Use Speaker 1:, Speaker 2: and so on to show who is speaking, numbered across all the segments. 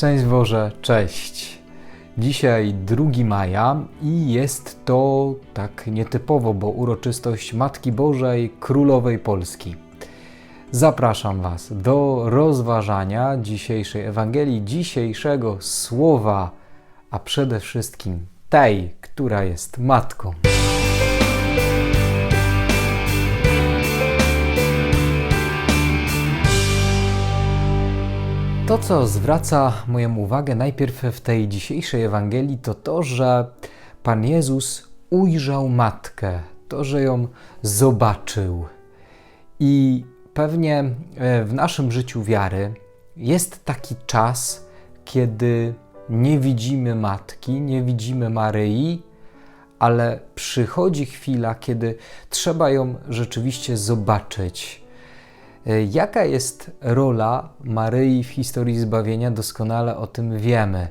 Speaker 1: Szczęść Boże, cześć. Dzisiaj 2 maja i jest to tak nietypowo, bo uroczystość Matki Bożej Królowej Polski. Zapraszam Was do rozważania dzisiejszej Ewangelii, dzisiejszego słowa, a przede wszystkim tej, która jest Matką. To, co zwraca moją uwagę najpierw w tej dzisiejszej Ewangelii, to to, że Pan Jezus ujrzał matkę, to, że ją zobaczył. I pewnie e, w naszym życiu wiary jest taki czas, kiedy nie widzimy matki, nie widzimy Maryi, ale przychodzi chwila, kiedy trzeba ją rzeczywiście zobaczyć jaka jest rola Maryi w historii zbawienia? Doskonale o tym wiemy,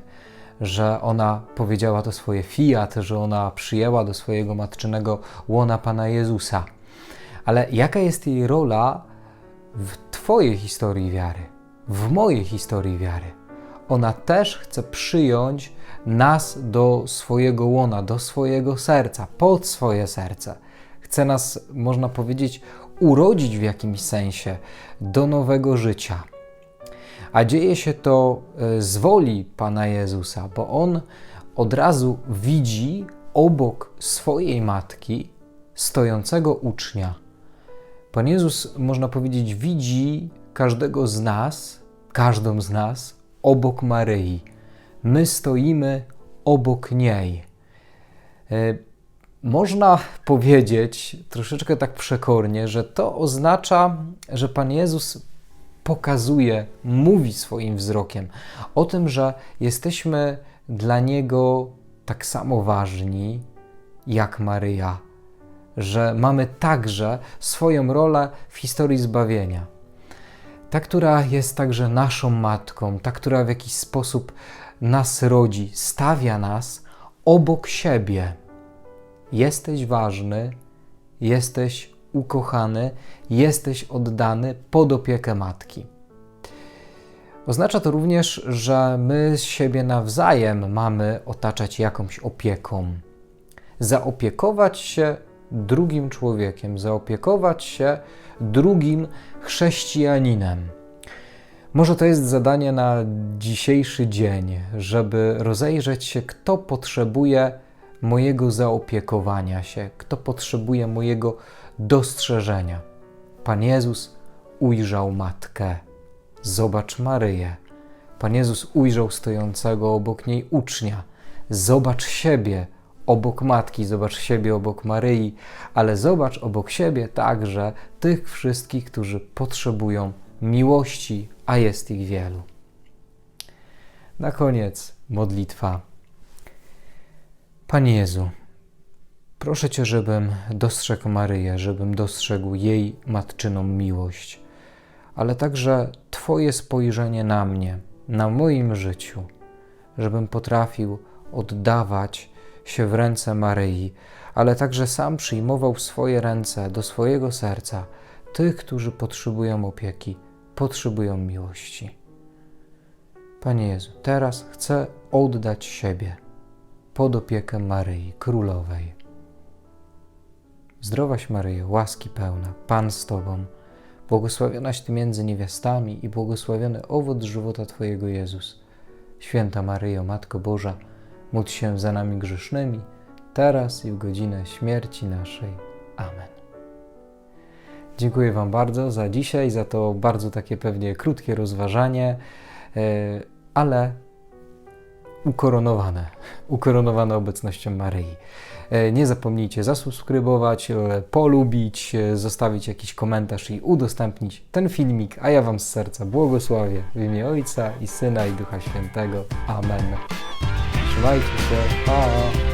Speaker 1: że ona powiedziała to swoje fiat, że ona przyjęła do swojego matczynego łona Pana Jezusa. Ale jaka jest jej rola w Twojej historii wiary, w mojej historii wiary? Ona też chce przyjąć nas do swojego łona, do swojego serca, pod swoje serce. Chce nas, można powiedzieć, urodzić w jakimś sensie do nowego życia. A dzieje się to e, z woli Pana Jezusa, bo On od razu widzi obok swojej matki stojącego ucznia. Pan Jezus, można powiedzieć, widzi każdego z nas, każdą z nas obok Maryi. My stoimy obok niej. Można powiedzieć troszeczkę tak przekornie, że to oznacza, że Pan Jezus pokazuje, mówi swoim wzrokiem o tym, że jesteśmy dla Niego tak samo ważni jak Maryja, że mamy także swoją rolę w historii zbawienia. Ta, która jest także naszą matką, ta, która w jakiś sposób nas rodzi, stawia nas obok siebie Jesteś ważny, jesteś ukochany, jesteś oddany pod opiekę matki. Oznacza to również, że my siebie nawzajem mamy otaczać jakąś opieką. Zaopiekować się drugim człowiekiem, zaopiekować się drugim chrześcijaninem. Może to jest zadanie na dzisiejszy dzień, żeby rozejrzeć się, kto potrzebuje mojego zaopiekowania się, kto potrzebuje mojego dostrzeżenia. Pan Jezus ujrzał matkę. Zobacz Maryję. Pan Jezus ujrzał stojącego obok niej ucznia. Zobacz siebie obok matki, zobacz siebie obok Maryi, ale zobacz obok siebie także tych wszystkich, którzy potrzebują miłości, a jest ich wielu. Na koniec modlitwa. Panie Jezu, proszę Cię, żebym dostrzegł Maryję, żebym dostrzegł jej matczyną miłość, ale także Twoje spojrzenie na mnie, na moim życiu, żebym potrafił oddawać się w ręce Maryi, ale także sam przyjmował w swoje ręce, do swojego serca tych, którzy potrzebują opieki, potrzebują miłości. Panie Jezu, teraz chcę oddać siebie pod opiekę Maryi Królowej. Zdrowaś Maryjo, łaski pełna, Pan z Tobą, błogosławionaś Ty między niewiastami i błogosławiony owoc żywota Twojego Jezus. Święta Maryjo, Matko Boża, módl się za nami grzesznymi, teraz i w godzinę śmierci naszej. Amen. Dziękuję Wam bardzo za dzisiaj, za to bardzo takie pewnie krótkie rozważanie, e, ale ukoronowane, ukoronowane obecnością Maryi. E, nie zapomnijcie zasubskrybować, e, polubić, e, zostawić jakiś komentarz i udostępnić ten filmik, a ja Wam z serca błogosławię w imię Ojca i Syna i Ducha Świętego. Amen. Trzymajcie się. Pa!